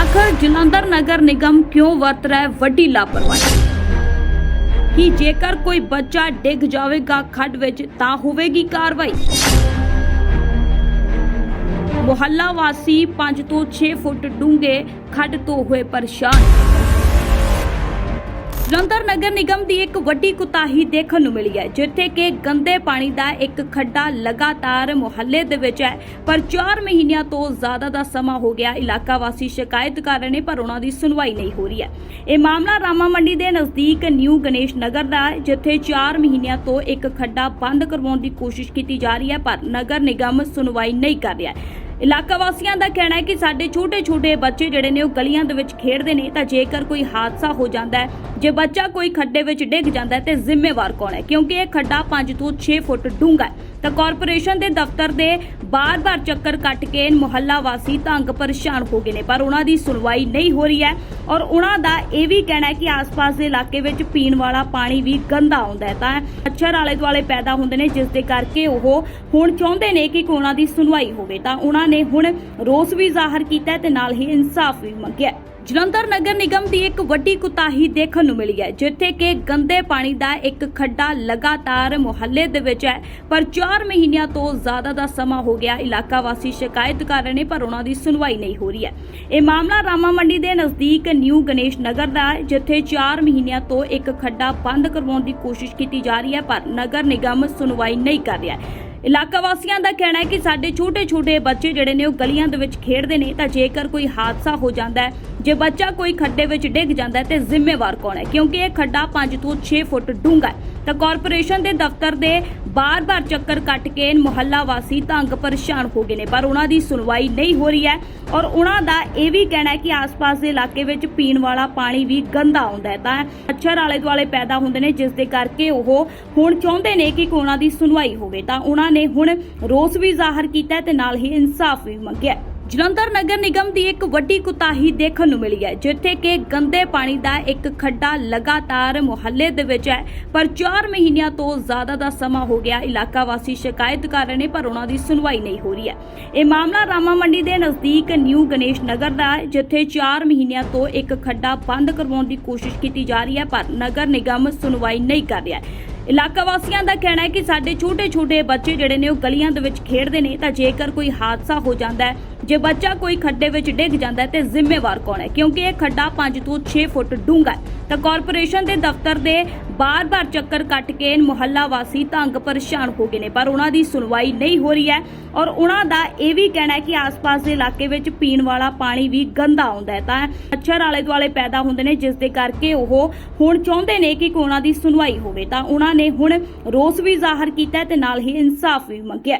ਆਖਰ ਜਲੰਧਰ ਨਗਰ ਨਿਗਮ ਕਿਉਂ ਵਰਤ ਰਿਹਾ ਵੱਡੀ ਲਾਪਰਵਾਹੀ? ਕਿ ਜੇਕਰ ਕੋਈ ਬੱਚਾ ਡਿੱਗ ਜਾਵੇਗਾ ਖੱਡ ਵਿੱਚ, ਤਾਂ ਹੋਵੇਗੀ ਕਾਰਵਾਈ? ਮੁਹੱਲਾ ਵਾਸੀ 5 ਤੋਂ 6 ਫੁੱਟ ਡੂੰਘੇ ਖੱਡ ਤੋਂ ਹੋਏ ਪਰੇਸ਼ਾਨ ਜਲੰਧਰ ਨਗਰ ਨਿਗਮ ਦੀ ਇੱਕ ਵੱਡੀ ਕੁਤਾਹੀ ਦੇਖਣ ਨੂੰ ਮਿਲੀ ਹੈ, ਜਿੱਥੇ ਕਿ ਗੰਦੇ ਪਾਣੀ ਦਾ ਇੱਕ ਖੱਡਾ ਲਗਾਤਾਰ ਮੁਹੱਲੇ ਦੇ ਵਿੱਚ ਹੈ। ਪਰ 4 ਮਹੀਨਿਆਂ ਤੋਂ ਜ਼ਿਆਦਾ ਦਾ ਸਮਾਂ ਹੋ ਗਿਆ, ਇਲਾਕਾ ਵਾਸੀ ਸ਼ਿਕਾਇਤ ਕਰ ਰਹੇ ਨੇ, ਪਰ ਉਹਨਾਂ ਦੀ ਸੁਣਵਾਈ ਨਹੀਂ ਹੋ ਰਹੀ ਹੈ। ਇਹ ਮਾਮਲਾ ਰਾਮਾ ਮੰਡੀ ਦੇ ਨਜ਼ਦੀਕ ਨਿਊ ਗਣੇਸ਼ ਨਗਰ ਦਾ ਹੈ, ਜਿੱਥੇ 4 ਮਹੀਨਿਆਂ ਤੋਂ ਇੱਕ ਖੱਡਾ ਬੰਦ ਕਰਵਾਉਣ ਦੀ ਕੋਸ਼ਿਸ਼ ਕੀਤੀ ਜਾ ਰਹੀ ਹੈ, ਪਰ ਨਗਰ ਨਿਗਮ ਸੁਣਵਾਈ ਨਹੀਂ ਕਰ ਰਿਹਾ ਇਲਾਕਾ ਵਾਸੀਆਂ ਦਾ ਕਹਿਣਾ ਹੈ ਕਿ ਸਾਡੇ ਛੋਟੇ-ਛੋਟੇ ਬੱਚੇ ਜਿਹੜੇ ਨੇ, ਉਹ ਗਲੀਆਂ ਦੇ ਵਿੱਚ ਖੇਡਦੇ ਨੇ, ਤਾਂ ਜੇਕਰ ਕੋਈ ਹਾਦਸਾ ਹੋ ਜਾਂਦਾ ਹੈ ਜੇ ਬੱਚਾ ਕੋਈ ਖੱਡੇ ਵਿੱਚ ਡਿੱਗ ਜਾਂਦਾ ਹੈ, ਤੇ ਜ਼ਿੰਮੇਵਾਰ ਕੌਣ ਹੈ? ਕਿਉਂਕਿ ਇਹ ਖੱਡਾ 5 ਤੋਂ 6 ਫੁੱਟ ਡੂੰਘਾ ਹੈ। ਤਾਂ ਕਾਰਪੋਰੇਸ਼ਨ ਦੇ ਦਫ਼ਤਰ ਦੇ ਬਾਰ-ਬਾਰ ਚੱਕਰ ਕੱਟ ਕੇ ਮੁਹੱਲਾ ਵਾਸੀ ਤੰਗ ਪਰੇਸ਼ਾਨ ਹੋ ਗਏ ਨੇ, ਪਰ ਉਹਨਾਂ ਦੀ ਸੁਣਵਾਈ ਨਹੀਂ ਹੋ ਰਹੀ ਹੈ ਔਰ ਉਹਨਾਂ ਦਾ ਇਹ ਵੀ ਕਹਿਣਾ ਹੈ ਕਿ ਆਸ-ਪਾਸ ਦੇ ਇਲਾਕੇ ਵਿੱਚ ਪੀਣ ਵਾਲਾ ਪਾਣੀ ਵੀ ਗੰਦਾ ਆਉਂਦਾ ਹੈ। ਤਾਂ ਮੱਛਰ ਆਲੇ ਦੁਆਲੇ ਪੈਦਾ ਹੁੰਦੇ ਨੇ, ਜਿਸ ਦੇ ਕਰਕੇ ਉਹ ਹੁਣ ਚਾਹੁੰਦੇ ਨੇ ਕਿ ਉਹਨਾਂ ਦੀ ਸੁਣਵਾਈ ਹੋਵੇ। ਤਾਂ ਉਹਨਾਂ ਨੇ ਹੁਣ ਰੋਸ ਵੀ ਜ਼ਾਹਰ ਕੀਤਾ ਹੈ ਤੇ ਨਾਲ ਹੀ ਇਨਸਾਫ ਵੀ ਮੰਗਿਆ ਜਲੰਧਰ ਨਗਰ ਨਿਗਮ ਦੀ ਇੱਕ ਵੱਡੀ ਕੁਤਾਹੀ ਦੇਖਣ ਨੂੰ ਮਿਲੀ ਹੈ, ਜਿੱਥੇ ਕਿ ਗੰਦੇ ਪਾਣੀ ਦਾ ਇੱਕ ਖੱਡਾ ਲਗਾਤਾਰ ਮੁਹੱਲੇ ਦੇ ਵਿੱਚ ਹੈ। ਪਰ 4 ਮਹੀਨਿਆਂ ਤੋਂ ਜ਼ਿਆਦਾ ਦਾ ਸਮਾਂ ਹੋ ਗਿਆ, ਇਲਾਕਾ ਵਾਸੀ ਸ਼ਿਕਾਇਤ ਕਰ ਰਹੇ ਨੇ, ਪਰ ਉਹਨਾਂ ਦੀ ਸੁਣਵਾਈ ਨਹੀਂ ਹੋ ਰਹੀ ਹੈ। ਇਹ ਮਾਮਲਾ ਰਾਮਾ ਮੰਡੀ ਦੇ ਨਜ਼ਦੀਕ ਨਿਊ ਗਣੇਸ਼ ਨਗਰ ਦਾ ਹੈ, ਜਿੱਥੇ 4 ਮਹੀਨਿਆਂ ਤੋਂ ਇੱਕ ਖੱਡਾ ਬੰਦ ਕਰਵਾਉਣ ਦੀ ਕੋਸ਼ਿਸ਼ ਕੀਤੀ ਜਾ ਰਹੀ ਹੈ, ਪਰ ਨਗਰ ਨਿਗਮ ਸੁਣਵਾਈ ਨਹੀਂ ਕਰ ਰਿਹਾ ਹੈ। ਇਲਾਕਾ ਵਾਸੀਆਂ ਦਾ ਕਹਿਣਾ ਹੈ ਕਿ ਸਾਡੇ ਛੋਟੇ-ਛੋਟੇ ਬੱਚੇ ਜਿਹੜੇ ਨੇ, ਉਹ ਗਲੀਆਂ ਦੇ ਵਿੱਚ ਖੇਡਦੇ ਨੇ, ਤਾਂ ਜੇਕਰ ਕੋਈ ਹਾਦਸਾ ਹੋ ਜਾਂਦਾ ਹੈ ਜੇ ਬੱਚਾ ਕੋਈ ਖੱਡੇ ਵਿੱਚ ਡਿੱਗ ਜਾਂਦਾ ਹੈ ਤੇ ਜ਼ਿੰਮੇਵਾਰ ਕੌਣ ਹੈ? ਕਿਉਂਕਿ ਇਹ ਖੱਡਾ 5 ਤੋਂ 6 ਫੁੱਟ ਡੂੰਘਾ ਹੈ। ਤਾਂ ਕਾਰਪੋਰੇਸ਼ਨ ਦੇ ਦਫ਼ਤਰ ਦੇ ਬਾਰ-ਬਾਰ ਚੱਕਰ ਕੱਟ ਕੇ ਮੁਹੱਲਾ ਵਾਸੀ ਤੰਗ ਪਰੇਸ਼ਾਨ ਹੋ ਗਏ ਨੇ। ਪਰ ਉਹਨਾਂ ਦੀ ਸੁਣਵਾਈ ਨਹੀਂ ਹੋ ਰਹੀ ਹੈ ਔਰ ਉਹਨਾਂ ਦਾ ਇਹ ਵੀ ਕਹਿਣਾ ਹੈ ਕਿ ਆਸ-ਪਾਸ ਦੇ ਇਲਾਕੇ ਵਿੱਚ ਪੀਣ ਵਾਲਾ ਪਾਣੀ ਵੀ ਗੰਦਾ ਆਉਂਦਾ ਹੈ। ਤਾਂ ਮੱਛਰ ਆਲੇ ਦੁਆਲੇ ਪੈਦਾ ਹੁੰਦੇ ਨੇ, ਜਿਸ ਦੇ ਕਰਕੇ ਉਹ ਹੁਣ ਚਾਹੁੰਦੇ ਨੇ ਕਿ ਉਹਨਾਂ ਦੀ ਸੁਣਵਾਈ ਹੋਵੇ। ਤਾਂ ਉਹਨਾਂ ਨੇ ਹੁਣ ਰੋਸ ਵੀ ਜ਼ਾਹਰ ਕੀਤਾ ਹੈ ਤੇ ਨਾਲ ਹੀ ਇਨਸਾਫ ਵੀ ਮੰਗਿਆ ਜਲੰਧਰ ਨਗਰ ਨਿਗਮ ਦੀ ਇੱਕ ਵੱਡੀ ਕੁਤਾਹੀ ਦੇਖਣ ਨੂੰ ਮਿਲੀ ਹੈ, ਜਿੱਥੇ ਕਿ ਗੰਦੇ ਪਾਣੀ ਦਾ ਇੱਕ ਖੱਡਾ ਲਗਾਤਾਰ ਮੁਹੱਲੇ ਦੇ ਵਿੱਚ ਹੈ। ਪਰ 4 ਮਹੀਨਿਆਂ ਤੋਂ ਜ਼ਿਆਦਾ ਦਾ ਸਮਾਂ ਹੋ ਗਿਆ, ਇਲਾਕਾ ਵਾਸੀ ਸ਼ਿਕਾਇਤ ਕਰ ਰਹੇ ਨੇ, ਪਰ ਉਹਨਾਂ ਦੀ ਸੁਣਵਾਈ ਨਹੀਂ ਹੋ ਰਹੀ ਹੈ। ਇਹ ਮਾਮਲਾ ਰਾਮਾ ਮੰਡੀ ਦੇ ਨਜ਼ਦੀਕ ਨਿਊ ਗਣੇਸ਼ ਨਗਰ ਦਾ ਹੈ, ਜਿੱਥੇ 4 ਮਹੀਨਿਆਂ ਤੋਂ ਇੱਕ ਖੱਡਾ ਬੰਦ ਕਰਵਾਉਣ ਦੀ ਕੋਸ਼ਿਸ਼ ਕੀਤੀ ਜਾ ਰਹੀ ਹੈ, ਪਰ ਨਗਰ ਨਿਗਮ ਸੁਣਵਾਈ ਨਹੀਂ ਕਰ ਰਿਹਾ ਇਲਾਕਾ ਵਾਸੀਆਂ ਦਾ ਕਹਿਣਾ ਹੈ ਕਿ ਸਾਡੇ ਛੋਟੇ-ਛੋਟੇ ਬੱਚੇ ਜਿਹੜੇ ਨੇ ਉਹ ਗਲੀਆਂ ਦੇ ਵਿੱਚ ਖੇਡਦੇ ਨੇ, ਤਾਂ ਜੇਕਰ ਕੋਈ ਹਾਦਸਾ ਹੋ ਜਾਂਦਾ ਹੈ, ਜੇ ਬੱਚਾ ਕੋਈ ਖੱਡੇ ਵਿੱਚ ਡਿੱਗ ਜਾਂਦਾ ਹੈ, ਤੇ ਜ਼ਿੰਮੇਵਾਰ ਕੌਣ ਹੈ? ਕਿਉਂਕਿ ਇਹ ਖੱਡਾ 5 ਤੋਂ 6 ਫੁੱਟ ਡੂੰਘਾ ਹੈ। ਤਾਂ ਕਾਰਪੋਰੇਸ਼ਨ ਦੇ ਦਫ਼ਤਰ ਦੇ ਬਾਰ-ਬਾਰ ਚੱਕਰ ਕੱਟ ਕੇ ਮੁਹੱਲਾ ਵਾਸੀ ਤੰਗ ਪਰੇਸ਼ਾਨ ਹੋ ਗਏ ਨੇ, ਪਰ ਉਹਨਾਂ ਦੀ ਸੁਣਵਾਈ ਨਹੀਂ ਹੋ ਰਹੀ ਹੈ ਔਰ ਉਹਨਾਂ ਦਾ ਇਹ ਵੀ ਕਹਿਣਾ ਹੈ ਕਿ ਆਸ-ਪਾਸ ਦੇ ਇਲਾਕੇ ਵਿੱਚ ਪੀਣ ਵਾਲਾ ਪਾਣੀ ਵੀ ਗੰਦਾ ਆਉਂਦਾ ਹੈ। ਤਾਂ ਮੱਛਰ ਆਲੇ ਦੁਆਲੇ ਪੈਦਾ ਹੁੰਦੇ ਨੇ, ਜਿਸ ਦੇ ਕਰਕੇ ਉਹ ਹੁਣ ਚਾਹੁੰਦੇ ਨੇ ਕਿ ਉਹਨਾਂ ਦੀ ਸੁਣਵਾਈ ਹੋਵੇ। ਤਾਂ ਉਹਨਾਂ ਨੇ ਹੁਣ ਰੋਸ ਵੀ ਜ਼ਾਹਰ ਕੀਤਾ ਤੇ ਨਾਲ ਹੀ ਇਨਸਾਫ ਵੀ ਮੰਗਿਆ।